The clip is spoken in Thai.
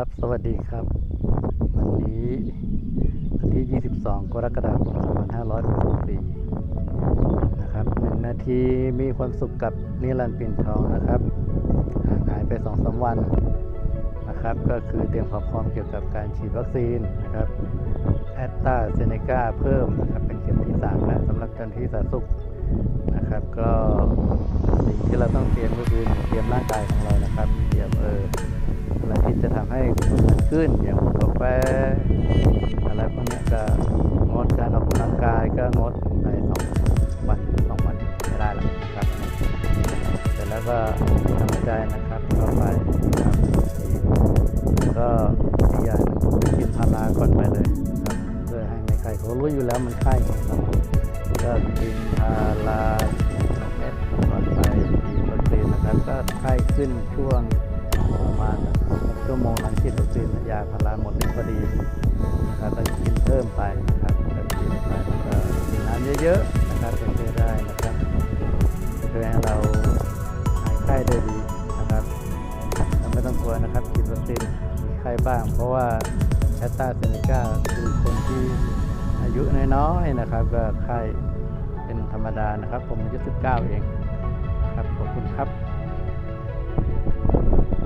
ครับ สวัสดีครับ วันนี้วันที่ 22 กรกฎาคม 2564 นะครับหนึ่งนาทีมีความสุขกับนิรันดร์ปิ่นทองนะครับ หายไป2อสวันนะครับ ก็คือเตรียมความพร้อมเกี่ยวกับการฉีดวัคซีนนะครับแอตตาเซเนกาเพิ่มนะครับ เป็นเข็มที่3แล้วสำหรับเจ้าหน้าที่สาธารณสุขนะครับ ก็สิ่งที่เราต้องเตรียมก็คือเตรียมร่างกายของเรานะครับ เตรียม ที่จะทำให้มันขึ้นอย่างกาแฟอะไรพวกนี้ก็งดการออกกำลังกายก็งดไปสองวันสองวันไม่ได้แล้วครับเสร็จแล้วก็ทำใจนะครับต่อไปนะครับแล้วก็อีกอย่างกินพาราก่อนไปเลยครับเพื่อให้ไม่ไข้เขารู้อยู่แล้วมันไข้ครับก็กินพาราเม็ดก่อนไปฉีดวัคซีนะครับก็ไข้ขึ้นช่วง ชั่วโมงหลังฉีดวัคซีนยาพาราหมดพอดีนะครับก็กินเพิ่มไปนะครับก็กินไปแล้วก็กินน้ำเยอะๆนะครับจะช่วยได้นะครับช่วยให้เราหายไข้ได้ดีนะครับเราไม่ต้องกลัวนะครับฉีดวัคซีนมีไข้บ้าง เพราะว่าแอตตาเซเนกาคือคนที่อายุน้อยๆนะครับ ก็ไข้เป็นธรรมดานะครับ ผมอายุ19เองครับขอบคุณครับ